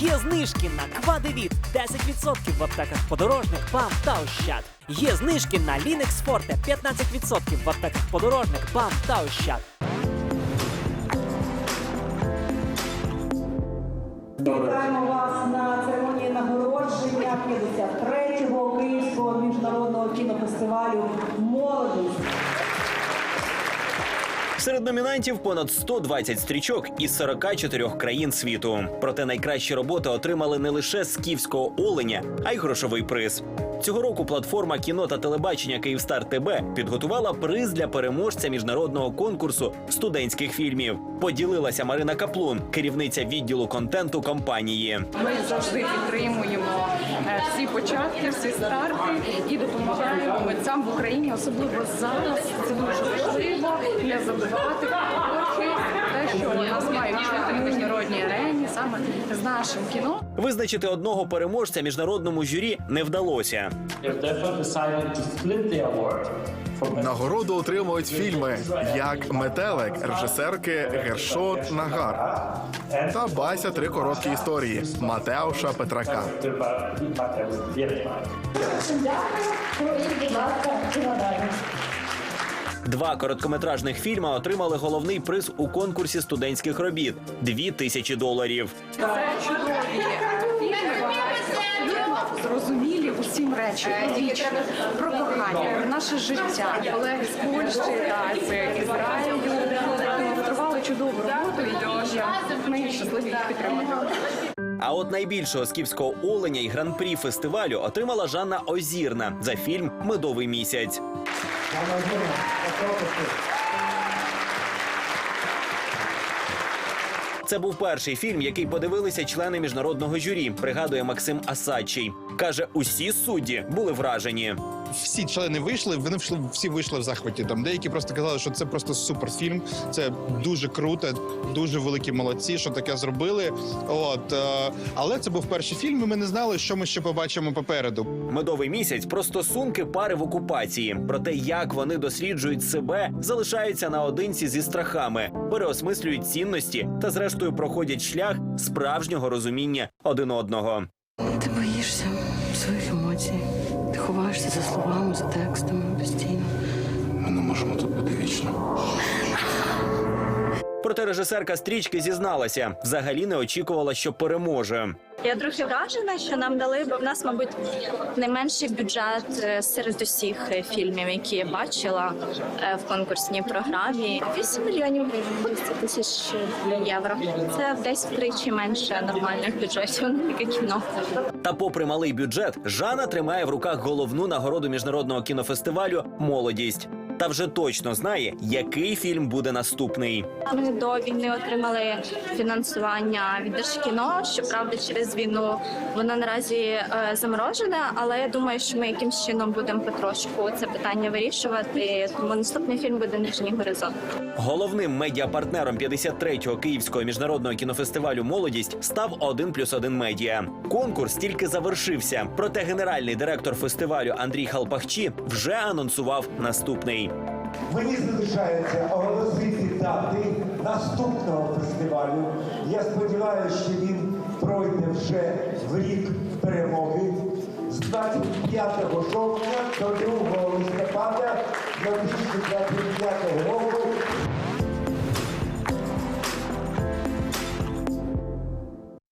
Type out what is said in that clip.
Є знижки на Квадевіт 10% в аптеках подорожник, ПАМ та Ощад. Є знижки на Лінекс Форте 15% в аптеках подорожник, ПАМ та Ощад. Вітаємо вас на церемонії нагородження 53-го Київського міжнародного кінофестивалю Молодість. Серед номінантів понад 120 стрічок із 44 країн світу. Проте найкращі роботи отримали не лише скіфського оленя, а й грошовий приз. Цього року платформа кіно та телебачення Київстар ТБ підготувала приз для переможця міжнародного конкурсу студентських фільмів. Поділилася Марина Каплун, керівниця відділу контенту компанії. Ми завжди підтримуємо е, всі початки, всі старти і допомагаємо митцям в Україні, особливо зараз. Це дуже важливо не забувати на міжнародній арені, саме з нашим кіно. Визначити одного переможця міжнародному журі не вдалося. Нагороду отримують фільми як Метелик режисерки Гершот Нагар та Бася три короткі історії Матеуша Петрака. Два короткометражних фільми отримали головний приз у конкурсі студентських робіт дві тисячі доларів. Це чудові фільми, зрозумілі усім речі про кохання, про наше життя. Колеги з Польщі та з Ізраїлю демонстрували чудову роботу, і я ми щасливі їх підтримати. А от найбільшого скіфського оленя і гран-прі фестивалю отримала Жанна Озірна за фільм Медовий місяць. Thank you. Це був перший фільм, який подивилися члени міжнародного журі. Пригадує Максим Асадчий. каже, усі судді були вражені. всі члени вийшли, вони вийшли, всі вийшли в захваті. Там деякі просто казали, що це просто суперфільм. Це дуже круто, дуже великі молодці, що таке зробили. От е, але це був перший фільм, і ми не знали, що ми ще побачимо попереду. Медовий місяць про стосунки пари в окупації, про те, як вони досліджують себе, залишаються наодинці зі страхами, переосмислюють цінності та, зрештою, проходять шлях справжнього розуміння один одного. Ти боїшся своїх емоцій. Ти ховаєшся за словами, за текстами постійно. Ми не можемо тут бути вічно. Проте режисерка стрічки зізналася, взагалі не очікувала, що переможе. Я трохи вражена, що нам дали, бо в нас, мабуть, найменший бюджет е, серед усіх фільмів, які я бачила е, в конкурсній програмі. 8 мільйонів 200 тисяч євро. Це десь втричі менше нормальних бюджетів на таке кіно. Та, попри малий бюджет, Жанна тримає в руках головну нагороду міжнародного кінофестивалю Молодість. Та вже точно знає, який фільм буде наступний. Ми до війни отримали фінансування від Держкіно. Щоправда, через війну воно наразі е, заморожене, але я думаю, що ми якимсь чином будемо потрошку це питання вирішувати. Тому наступний фільм буде Нижній горизонт. Головним медіапартнером 53-го Київського міжнародного кінофестивалю Молодість став 1 плюс 1 медіа. Конкурс тільки завершився. Проте генеральний директор фестивалю Андрій Халпахчі вже анонсував наступний. Мені залишається оголосити дати наступного фестивалю. Я сподіваюся, що він пройде вже в рік перемоги з 25 жовтня до 2 листопада 2025 року